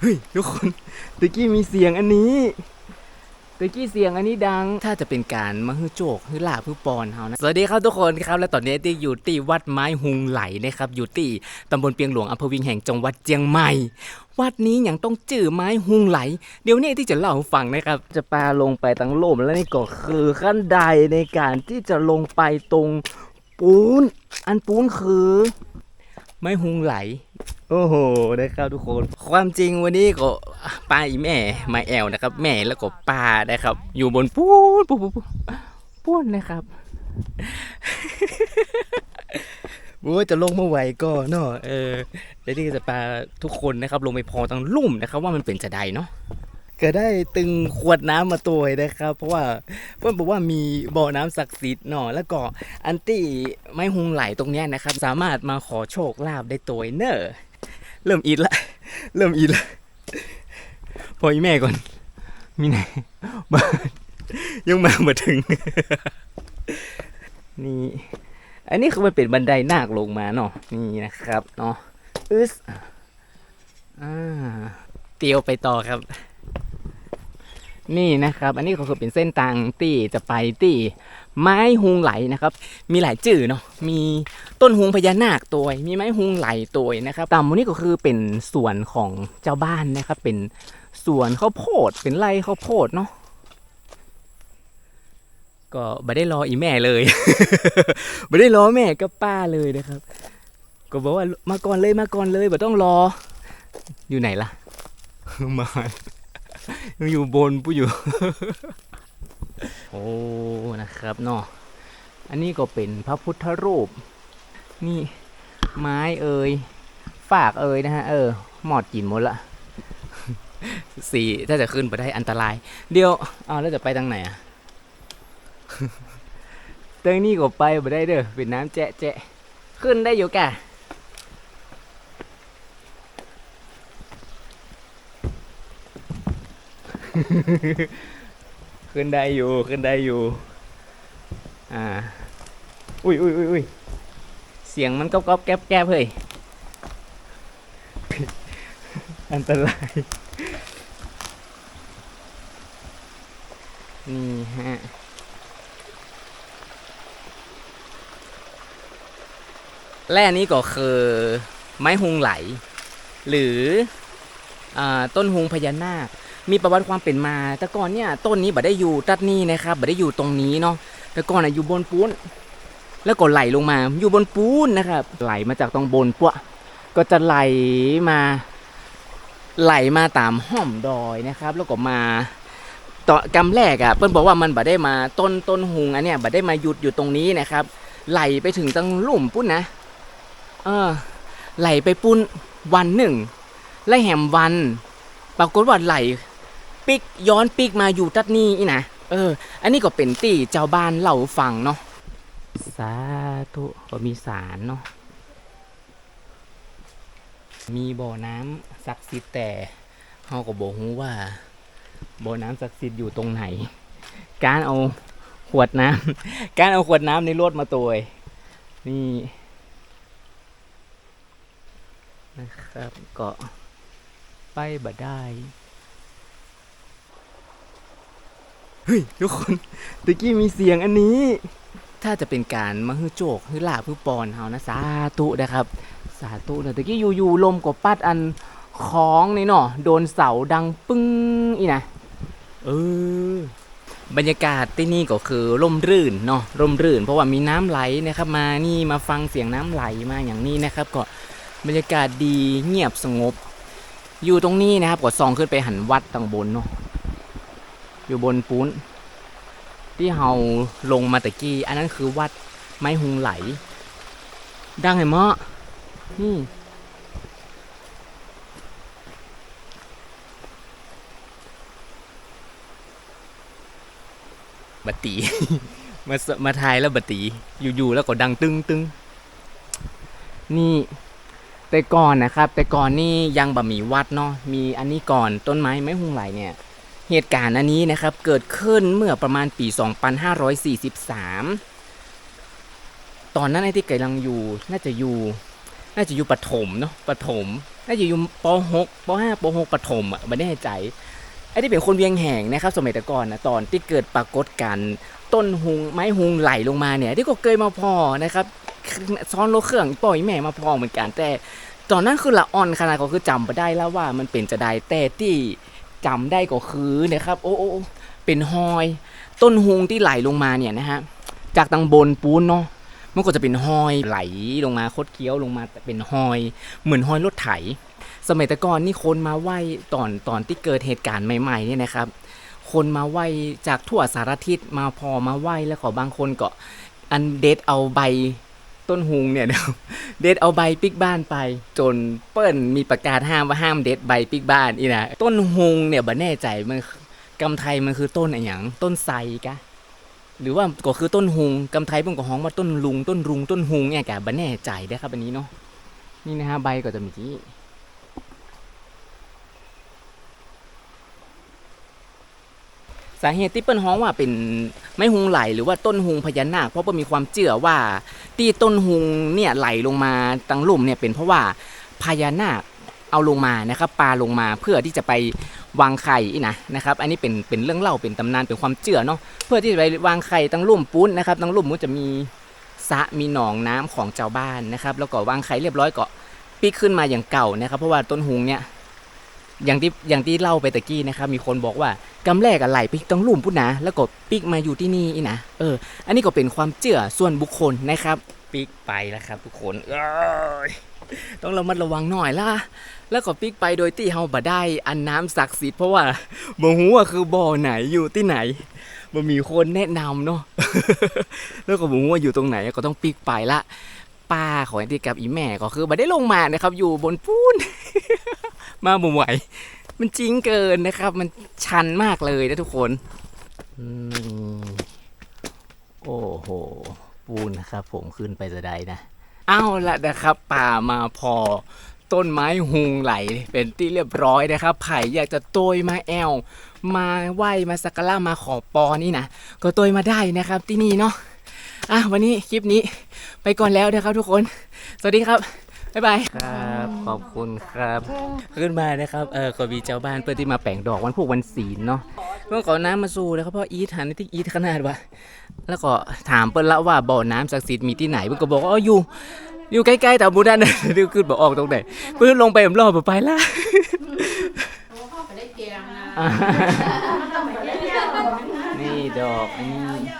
เฮ้ยทุกคนตะกี้มีเสียงอันนี้ตะกี้เสียงอันนี้ดัง ถ้าจะเป็นการมาฮือโจกฮือลาฮือปอนเฮานะ สวัสดีครับทุกคนครับ และตอนนี้ที่อยู่ที่วัดไม้หุงไหลนะครับ อยู่ที่ตำบลเปียงหลวงอำเภอเวิงแห่งจังหวัดเจียงใหม่ วัดนี้ยังต้องจื่อไม้หุงไหล เดี๋ยวนี้ที่จะเล่าให้ฟังนะครับ จะปาลงไปตั้งโลมแล้วนี่ก็คือขั้นใดในการที่จะลงไปตรงปูน อันปูนคือ ไม้หุงไหล โอ้โหนะครับทุกคน ความจริงวันนี้ก็ป้าอีแม่มาแอลนะครับ แม่แล้วก็ป้านะครับ อยู่บนปูนปูนปูนปูนปูนนะครับว่าจะลงเมื่อไหร่ก็เนาะเออเดี๋ยวนี้ก็จะพาทุกคนนะครับ ลงไปพอตั้งลุ่มนะครับ ว่ามันเป็นจะใดเนาะ ก็ได้ตึงขวดน้ำมาตัวนะครับ เพราะว่าเพื่อนบอกว่ามีบ่อน้ำศักดิ์สิทธิ์เนาะแล้วก็อันตี้ไม้หุงไหลตรงเนี้ยนะครับ สามารถมาขอโชคลาภได้ตัวเนอะเริ่มอิดละเริ่มอิดละพออีแม่ก่อน มีไหนบ้านยังมามาถึง นี่ อันนี้คือมันเป็นบันไดนาคลงมาเนาะนี่นะครับเนาะอึสอ่าเตียวไปต่อครับ นี่นะครับ อันนี้ก็คือเป็นเส้นทางที่จะไปที่ไม้ฮุงไหลนะครับ มีหลายจื่อเนาะมีต้นฮุงพญานาคตัวมีไม้ฮุงไหลตัวนะครับตามนนี้ก็คือเป็นสวนของเจ้าบ้านนะครับ เป็นสวนข้าวโพดเป็นไร่ข้าวโพดเนาะก็ไม่ได้รออีแม่เลยไม่ได้รอแม่กับป้าเลยนะครับ ก็บอกว่ามาก่อนเลยมาก่อนเลยไม่ต้องรอ อยู่ไหนล่ะมา ยังอยู่บนผู้อยู่ โอ้ นะครับเนาะอันนี้ก็เป็นพระพุทธรูป นี่ไม้เอ่ยฝากเอ่ยนะฮะ เออ หมอดกินหมดละสี่ถ้าจะขึ้นไปได้อันตราย เดี๋ยว เอาแล้วจะไปทางไหนอะเติงนี่ก็ไปบ่ได้เด้อเป็นน้ำแจะแจะขึ้นได้อยู่แกะ ขึ้นได้อยู่ขึ้นได้อยู่ อ่า อุ้ยอุ้ยอุ้ยอุ้ยเสียงมันก๊อบก๊อบแก๊บแก๊บเฮ้ย อันตราย นี่ฮะและอันนี้ก็คือไม้ฮุงไหล หรือ ต้นฮุงพญานาค มีประวัติความเป็นมา แต่ก่อนเนี่ยต้นนี้บ่ได้อยู่ตัดนี้นะครับบ่ได้อยู่ตรงนี้เนาะแต่ก่อนอะอยู่บนปูนแล้วก็ไหลลงมาอยู่บนปูนนะครับ ไหลมาจากตรงบนปะก็จะไหลมา ไหลมาตามห้อมดอยนะครับ แล้วก็มาตอนกำแรกอะ่ะเปิ้ลบอกว่ามันบ่ได้มาต้นต้นหุงอันเนี้ยบ่ได้มาหยุดอยู่ตรงนี้นะครับ ไหลไปถึงตั้งลุ่มปุ้นนะ เออ ไหลไปปุ้นวันหนึ่ง และแหมวัน ปรากฏว่าไหลปิกย้อนปิกมาอยู่ตัดนี้อีนะเออ อันนี้ก็เป็นตีเจ้าบ้านเล่าฟังเนาะสาธุก็มีสารเนาะมีบ่อน้ำศักดิ์สิทธิ์แต่เฮาก็บอกว่าบ่อน้ำศักดิ์สิทธิ์อยู่ตรงไหน การเอาขวดน้ำการเอาขวดน้ำในรถมาตัวนี่นะครับก็ ไปบ่ได้ เฮ้ย ทุกคนตะกี้มีเสียงอันนี้ ถ้าจะเป็นการมาฮือโจกฮือลาบฮือปอนเฮานะสาธุนะครับ สาธุนะตะกี้อยู่ๆลมก็ปัดอันของนี่เนาะโดนเสาดังปึ้งอีนะเออบรรยากาศที่นี่ก็คือร่มรื่นเนาะร่มรื่น เพราะว่ามีน้ำไหลนะครับ มานี่มาฟังเสียงน้ำไหลมาอย่างนี้นะครับ ก็บรรยากาศดีเงียบสงบ อยู่ตรงนี้นะครับก็ส่องขึ้นไปหันวัดต่างบนเนาะอยู่บนปูนที่เฮาลงมาตะกี้ อันนั้นคือวัดไม้หุงไหล ดังไงเมาะนี่บัตตีมามาทายแล้วบัตตีอยู่ๆแล้วก็ดังตึงตึงนี่ แต่ก่อนนะครับ แต่ก่อนนี่ยังบะหมี่วัดเนาะมีอันนี้ก่อนต้นไม้ไม้หุงไหลเนี่ยเหตุการณ์อันนี้นะครับเกิดขึ้นเมื่อประมาณปี 2543 ตอนนั้นไอ้ที่กำลังอยู่น่าจะอยู่ น่าจะอยู่ปฐมเนาะปฐมน่าจะอยู่ป .6 ป .5 ป .6 ปฐมอะไม่แน่ใจไอ้ที่เป็นคนเวียงแหงนะครับ สมัยแต่ก่อนนะตอนที่เกิดปรากฏการณ์ ต้นหุงไม้หุงไหลลงมาเนี่ยที่ก็เคยมาพอนะครับซ้อนรถเครื่องปล่อยแม่มาพอเหมือนกันแต่ตอนนั้นคือละอ่อนขนาดก็คือจำไปได้แล้วว่ามันเป็นจะได้แต่ที่จำได้ก็คือนะครับ โอ้โอเป็นหอย ต้นหุงที่ไหลลงมาเนี่ยนะฮะจากตังบนปูนเนาะมันก็จะเป็นหอยไหลลงมาคดเคี้ยวลงมาแต่เป็นหอย เหมือนหอยรถไถ สมัยต่ก่อนนี่คนมาไหว้ตอนตอนที่เกิดเหตุการณ์ใหม่ๆเนี่ยนะครับ คนมาไหว้จากทั่วสารทิศมาพอมาไหว้แล้วก็บางคนก็อันเด็ดเอาใบต้นหุงเนี่ยเด็ดเอาใบปิกบ้านไป จนเปิ้ลมีประกาศห้ามว่าห้ามเด็ดใบปิกบ้านอีนะต้นหุงเนี่ยบ่แน่ใจมันกำไทยมันคือต้นอะไรอย่างต้นไทรกะหรือว่าก็คือต้นหุงกำไทยเพิ่งก็ฮ้องว่าต้นลุง ต้นรุงต้นหุงเนี่ยแกบันแน่ใจได้ครับอันนี้เนาะนี่นะฮะใบก็จะมีที่ สาเหตุที่เปิ้นฮ้องว่าเป็นไม้หุงไหลหรือว่าต้นหุงพญานาคเพราะว่ามีความเชื่อว่าที่ต้นหุงเนี่ยไหลลงมาตังลุ่มเนี่ยเป็นเพราะว่าพญานาคเอาลงมานะครับปลาลงมาเพื่อที่จะไปวางไข่อีนะนะครับ อันนี้เป็นเป็นเรื่องเล่าเป็นตำนานเป็นความเชื่อเนาะเพื่อที่จะไปวางไข่ตั้งลุ่มปุ้นนะครับตั้งลุ่มมันจะมีสระมีหนองน้ำของเจ้าบ้านนะครับ แล้วก็วางไข่เรียบร้อยก็ปีกขึ้นมาอย่างเก่านะครับ เพราะว่าต้นหุงเนี่ย อย่างที่อย่างที่เล่าไปตะกี้นะครับมีคนบอกว่ากำแรกอะไหลไปตั้งลุ่มปุ้นนะแล้วก็ปีกมาอยู่ที่นี่อีนะเออ อันนี้ก็เป็นความเชื่อส่วนบุคคลนะครับปีกไปแล้วครับ ทุกคนเอ้ยต้องระมัดระวังหน่อยล่ะ แล้วก็ปีกไปโดยที่เฮาบ่ได้อันน้ำศักดิ์สิทธิ์เพราะว่าบ่ฮู้ว่าคือบ่อไหนอยู่ที่ไหนมันมีคนแนะนำเนาะแล้วก็บอกว่าอยู่ตรงไหนก็ต้องปีกไปละป้าของไอ้ที่กับอีแม่ก็คือบ่ได้ลงมานะครับ อยู่บนปูน มาบ่ไหว มันจริงเกินนะครับ มันชันมากเลยนะทุกคนอืมโอ้โห ปูนนะครับ ผมขึ้นไปจะได้นะ เอาละนะครับ ป่ามาพอต้นไม้หุงไหล เป็นที่เรียบร้อยนะครับ ไผ่อยากจะโตยมาแอล มาไหว้มาสักการะมาขอปอนี่นะ ก็โตยมาได้นะครับที่นี่เนาะอะวันนี้คลิปนี้ไปก่อนแล้วนะครับทุกคน สวัสดีครับ บ๊ายบายครับ ขอบคุณครับ ขึ้นมานะครับ เออก็มีเจ้าบ้านเพื่อที่มาแปลงดอกวันพวกวันศีลเนาะเพื่อขอน้ำมาสู่นะครับเพราะอีทหันที่อีทขนาดว่าแล้วก็ถามเปิ้ลละว่าบ่อน้ำศักดิ์สิทธิ์มีที่ไหนเพิ่นก็บอกว่าอ๋ออยู่ อยู่ใกล้ๆแต่บูดันเดี๋ยวขึ้นบอกออกตรงไหนเพิ่นลงไปผมรอบ่ไปละเข้าไปได้เตียงนะอ่าต้องไปได้เตียงนี่ดอกอันนี้